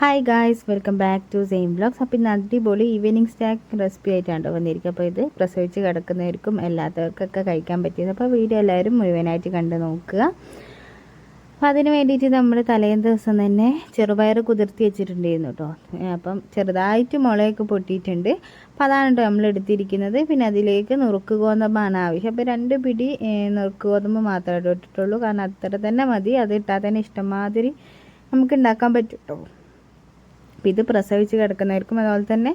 Hi guys welcome back to same blogs അപ്പോൾ ഇന്ന് അടിപൊളി ഈവനിങ് സ്നാക്ക് റെസിപ്പി ആയിട്ടാണ് വന്നിരിക്കുക അപ്പോൾ ഇത് പ്രസവിച്ച് കിടക്കുന്നവർക്കും എല്ലാത്തവർക്കൊക്കെ കഴിക്കാൻ പറ്റിയത്. അപ്പോൾ വീഡിയോ എല്ലാവരും മുഴുവനായിട്ട് കണ്ട് നോക്കുക. അപ്പോൾ അതിന് വേണ്ടിയിട്ട് നമ്മൾ തലേന്ന് ദിവസം തന്നെ ചെറുപയർ കുതിർത്തി വെച്ചിട്ടുണ്ടായിരുന്നു കേട്ടോ അപ്പം ചെറുതായിട്ട് മുളയൊക്കെ പൊട്ടിയിട്ടുണ്ട്. അപ്പോൾ അതാണ് കേട്ടോ നമ്മൾ എടുത്തിരിക്കുന്നത്. പിന്നെ അതിലേക്ക് നുറുക്ക് ഗോതമ്പാണ് ആവശ്യം. അപ്പോൾ രണ്ട് പിടി നുറുക്ക് ഗോതമ്പ് മാത്രമേ ഇട്ടിട്ടുള്ളൂ. കാരണം അത്ര തന്നെ മതി. അത് ഇട്ടാൽ തന്നെ ഇഷ്ടംമാതിരി നമുക്ക് ഉണ്ടാക്കാൻ പറ്റും കേട്ടോ അപ്പോൾ ഇത് പ്രസവിച്ച് കിടക്കുന്നവർക്കും അതുപോലെ തന്നെ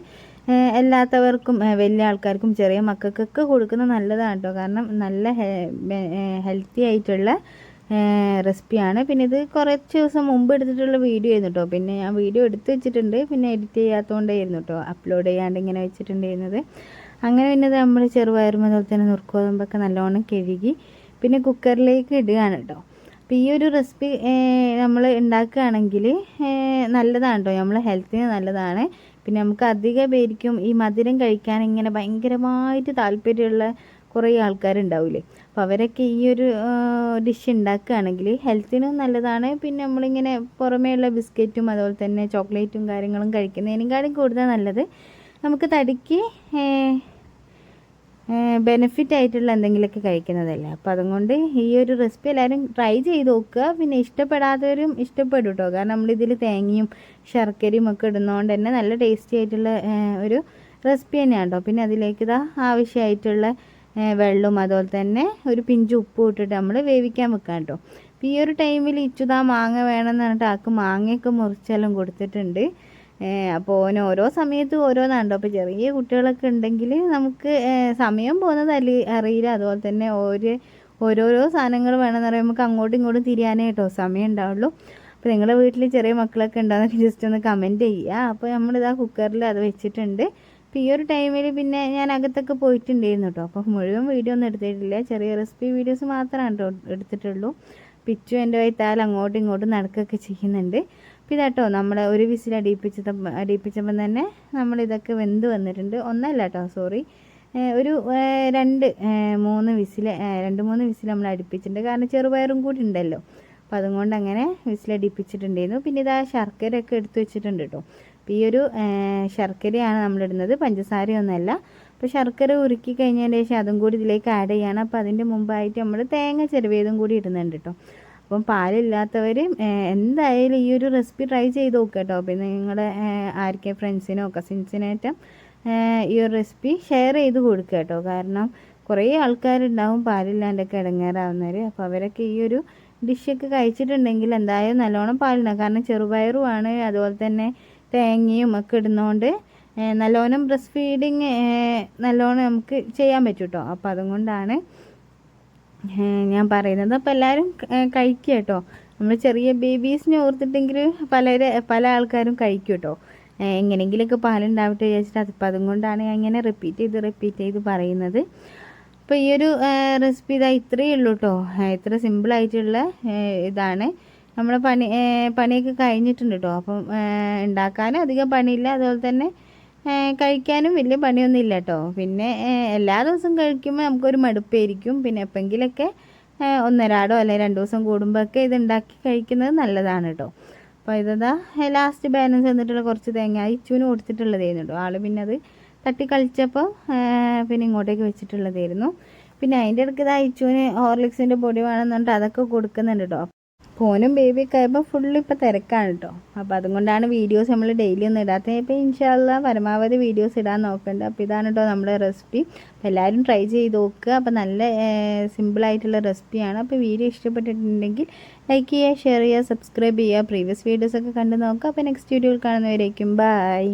എല്ലാത്തവർക്കും വലിയ ആൾക്കാർക്കും ചെറിയ മക്കൾക്കൊക്കെ കൊടുക്കുന്നത് നല്ലതാണ് കേട്ടോ. കാരണം നല്ല ഹെൽത്തി ആയിട്ടുള്ള റെസിപ്പിയാണ് പിന്നെ ഇത് കുറച്ച് ദിവസം മുമ്പ് എടുത്തിട്ടുള്ള വീഡിയോ ആയിരുന്നു കേട്ടോ. പിന്നെ ഞാൻ വീഡിയോ എടുത്ത് വെച്ചിട്ടുണ്ട്. പിന്നെ എഡിറ്റ് ചെയ്യാത്തതുകൊണ്ടായിരുന്നു കേട്ടോ. അപ്ലോഡ് ചെയ്യാണ്ട് ഇങ്ങനെ വെച്ചിട്ടുണ്ടായിരുന്നത് അങ്ങനെ പിന്നെ നമ്മൾ ചെറുപയർ അതുപോലെ തന്നെ നുറുക്കോതുമ്പൊക്കെ നല്ലോണം കഴുകി പിന്നെ കുക്കറിലേക്ക് ഇടുകയാണ് കേട്ടോ. അപ്പോൾ ഈ ഒരു റെസിപ്പി നമ്മൾ ഉണ്ടാക്കുകയാണെങ്കിൽ നല്ലതാണ് കേട്ടോ നമ്മൾ ഹെൽത്തിന് നല്ലതാണ്. പിന്നെ നമുക്ക് അധിക പേരിക്കും ഈ മധുരം കഴിക്കാൻ ഇങ്ങനെ ഭയങ്കരമായിട്ട് താല്പര്യമുള്ള കുറേ ആൾക്കാരുണ്ടാവില്ലേ അപ്പോൾ അവരൊക്കെ ഈ ഒരു ഡിഷ് ഉണ്ടാക്കുകയാണെങ്കിൽ ഹെൽത്തിനും നല്ലതാണ്. പിന്നെ നമ്മളിങ്ങനെ പുറമേയുള്ള ബിസ്ക്കറ്റും അതുപോലെ തന്നെ ചോക്ലേറ്റും കാര്യങ്ങളും കഴിക്കുന്നതിനേക്കാളും കൂടുതൽ നല്ലത് നമുക്ക് തടിക്ക് ബെനിഫിറ്റ് ആയിട്ടുള്ള എന്തെങ്കിലുമൊക്കെ കഴിക്കുന്നതല്ലേ? അപ്പോൾ അതുകൊണ്ട് ഈ ഒരു റെസിപ്പി എല്ലാവരും ട്രൈ ചെയ്ത് നോക്കുക. പിന്നെ ഇഷ്ടപ്പെടാത്തവരും ഇഷ്ടപ്പെടും കേട്ടോ കാരണം നമ്മളിതിൽ തേങ്ങയും ശർക്കരയും ഒക്കെ ഇടുന്നതുകൊണ്ട് തന്നെ നല്ല ടേസ്റ്റി ആയിട്ടുള്ള ഒരു റെസിപ്പി തന്നെയാണ് കേട്ടോ പിന്നെ അതിലേക്ക് ഇതാ ആവശ്യമായിട്ടുള്ള വെള്ളവും അതുപോലെ തന്നെ ഒരു പിഞ്ച് ഉപ്പും ഇട്ടിട്ട് നമ്മൾ വേവിക്കാൻ വെക്കാം കേട്ടോ അപ്പോൾ ഈ ഒരു ടൈമിൽ ഇച്ചുതാ മാങ്ങ വേണമെന്ന് പറഞ്ഞിട്ട് ആൾക്ക് മാങ്ങയൊക്കെ മുറിച്ചെല്ലാം കൊടുത്തിട്ടുണ്ട്. അപ്പോൾ ഓന് ഓരോ സമയത്ത് ഓരോന്നാണ്ടോ അപ്പോൾ ചെറിയ കുട്ടികളൊക്കെ ഉണ്ടെങ്കിൽ നമുക്ക് സമയം പോകുന്നത് അല്ലെ അറിയില്ല. അതുപോലെ തന്നെ ഓരോ ഓരോരോ സാധനങ്ങൾ വേണമെന്ന് പറയുമ്പോൾ നമുക്ക് അങ്ങോട്ടും ഇങ്ങോട്ടും തിരിയാനേ കേട്ടോ സമയം ഉണ്ടാവുള്ളൂ. അപ്പോൾ നിങ്ങളുടെ വീട്ടിൽ ചെറിയ മക്കളൊക്കെ ഉണ്ടാകുന്ന ജസ്റ്റ് ഒന്ന് കമന്റ് ചെയ്യുക അപ്പോൾ നമ്മളിതാ കുക്കറിൽ അത് വെച്ചിട്ടുണ്ട്. അപ്പോൾ ഈ ഒരു ടൈമിൽ പിന്നെ ഞാൻ അകത്തൊക്കെ പോയിട്ടുണ്ടായിരുന്നു കേട്ടോ. അപ്പോൾ മുഴുവൻ വീഡിയോ ഒന്നും എടുത്തിട്ടില്ല. ചെറിയ റെസിപ്പി വീഡിയോസ് മാത്രമാണ് കേട്ടോ എടുത്തിട്ടുള്ളൂ. പിച്ചു എന്റെ വൈത്താൽ അങ്ങോട്ടും ഇങ്ങോട്ടും നടക്കുകയൊക്കെ ചെയ്യുന്നുണ്ട്. അപ്പോൾ ഇതാട്ടോ നമ്മൾ ഒരു വിസിൽ അടിയിപ്പിച്ച അടിയിപ്പിച്ചപ്പം തന്നെ നമ്മളിതൊക്കെ വെന്ത് വന്നിട്ടുണ്ട്. ഒന്നല്ല കേട്ടോ സോറി ഒരു രണ്ട് മൂന്ന് വിസിൽ രണ്ട് മൂന്ന് വിസിൽ നമ്മൾ അടിപ്പിച്ചിട്ടുണ്ട്. കാരണം ചെറുപയറും കൂടി ഉണ്ടല്ലോ. അപ്പോൾ അതുകൊണ്ട് അങ്ങനെ വിസിലടിപ്പിച്ചിട്ടുണ്ടായിരുന്നു പിന്നെ ഇതാ ശർക്കരയൊക്കെ എടുത്തു വെച്ചിട്ടുണ്ട് കേട്ടോ. അപ്പോൾ ഈ ഒരു ശർക്കരയാണ് നമ്മളിടുന്നത് പഞ്ചസാരയൊന്നുമല്ല അപ്പോൾ ശർക്കര ഉരുക്കി കഴിഞ്ഞതിന് ശേഷം അതും കൂടി ഇതിലേക്ക് ആഡ് ചെയ്യണം. അപ്പോൾ അതിന്റെ മുമ്പായിട്ട് നമ്മൾ തേങ്ങ ചെറുവേതും കൂടി ഇടുന്നുണ്ട് കേട്ടോ. അപ്പം പാലില്ലാത്തവർ എന്തായാലും ഈ ഒരു റെസിപ്പി ട്രൈ ചെയ്ത് നോക്കുക കേട്ടോ. പിന്നെ നിങ്ങളുടെ ആർക്കെ ഫ്രണ്ട്സിനോ കസിൻസിനായിട്ടും ഈ ഒരു റെസിപ്പി ഷെയർ ചെയ്ത് കൊടുക്കുക കേട്ടോ. കാരണം കുറേ ആൾക്കാരുണ്ടാവും പാലില്ലാണ്ടൊക്കെ ഇടങ്ങേറാവുന്നവർ അപ്പോൾ അവരൊക്കെ ഈ ഒരു ഡിഷൊക്കെ കഴിച്ചിട്ടുണ്ടെങ്കിൽ എന്തായാലും നല്ലോണം പാലുണ്ടാവും കാരണം ചെറുപയറുമാണ് അതുപോലെ തന്നെ തേങ്ങയും ഒക്കെ ഇടുന്നതുകൊണ്ട് നല്ലോണം ബ്രസ്റ്റ് ഫീഡിങ് നല്ലോണം നമുക്ക് ചെയ്യാൻ പറ്റും കേട്ടോ. അപ്പോൾ അതുകൊണ്ടാണ് ഞാൻ പറയുന്നത് അപ്പോൾ എല്ലാവരും കഴിക്കുക കേട്ടോ. നമ്മൾ ചെറിയ ബേബീസിനെ ഓർത്തിട്ടെങ്കിൽ പലരെ പല ആൾക്കാരും കഴിക്കും കേട്ടോ. എങ്ങനെയെങ്കിലുമൊക്കെ പാലുണ്ടാവട്ടെ വിചാരിച്ചിട്ട് അതിപ്പോൾ അതുകൊണ്ടാണ് ഞാൻ ഇങ്ങനെ റിപ്പീറ്റ് ചെയ്ത് റിപ്പീറ്റ് ചെയ്ത് പറയുന്നത്. അപ്പോൾ ഈ ഒരു റെസിപ്പി ഇതാ ഇത്രയേ ഉള്ളൂ കേട്ടോ. ഇത്ര സിമ്പിളായിട്ടുള്ള ഇതാണ്. നമ്മുടെ പണി പണിയൊക്കെ കഴിഞ്ഞിട്ടുണ്ട് കേട്ടോ. അപ്പം ഉണ്ടാക്കാൻ അധികം പണിയില്ല. അതുപോലെ തന്നെ കഴിക്കാനും വലിയ പണിയൊന്നും ഇല്ല കേട്ടോ പിന്നെ എല്ലാ ദിവസവും കഴിക്കുമ്പോൾ നമുക്കൊരു മടുപ്പായിരിക്കും. പിന്നെ എപ്പോഴെങ്കിലൊക്കെ ഒന്നരാടോ അല്ലെങ്കിൽ രണ്ട് ദിവസം കൂടുമ്പോഴൊക്കെ ഇത് ഉണ്ടാക്കി കഴിക്കുന്നത് നല്ലതാണ് കേട്ടോ അപ്പോൾ ഇതാ ലാസ്റ്റ് ബാലൻസ് വന്നിട്ടുള്ള കുറച്ച് തേങ്ങ ഇച്ചുവിന് കൊടുത്തിട്ടുള്ളതായിരുന്നു കേട്ടോ ആൾ പിന്നെ അത് തട്ടി കളിച്ചപ്പോൾ പിന്നെ ഇങ്ങോട്ടേക്ക് വെച്ചിട്ടുള്ളതായിരുന്നു പിന്നെ അതിന്റെ ഇടയ്ക്ക് ഇതാ ഇച്ചുവിന് ഹോർലിക്സിന്റെ പൊടി വേണമെന്ന് പറഞ്ഞിട്ട് അതൊക്കെ കൊടുക്കുന്നുണ്ട് കേട്ടോ ഫോനും ബേബിയൊക്കെ ആയപ്പോൾ ഫുള്ള് ഇപ്പോൾ തിരക്കാണ് കേട്ടോ അപ്പോൾ അതുകൊണ്ടാണ് വീഡിയോസ് നമ്മൾ ഡെയിലി ഒന്നും ഇടാത്തത്. ഇപ്പോൾ ഇൻഷാല്ല പരമാവധി വീഡിയോസ് ഇടാൻ നോക്കേണ്ടത് അപ്പോൾ ഇതാണ് കേട്ടോ നമ്മുടെ റെസിപ്പി അപ്പോൾ എല്ലാവരും ട്രൈ ചെയ്ത് നോക്കുക അപ്പോൾ നല്ല സിമ്പിളായിട്ടുള്ള റെസിപ്പിയാണ് അപ്പോൾ വീഡിയോ ഇഷ്ടപ്പെട്ടിട്ടുണ്ടെങ്കിൽ ലൈക്ക് ചെയ്യുക ഷെയർ ചെയ്യുക സബ്സ്ക്രൈബ് ചെയ്യുക. പ്രീവിയസ് വീഡിയോസൊക്കെ കണ്ട് നോക്കുക അപ്പോൾ നെക്സ്റ്റ് വീഡിയോയിൽ കാണുന്നവരേക്കും. ബൈ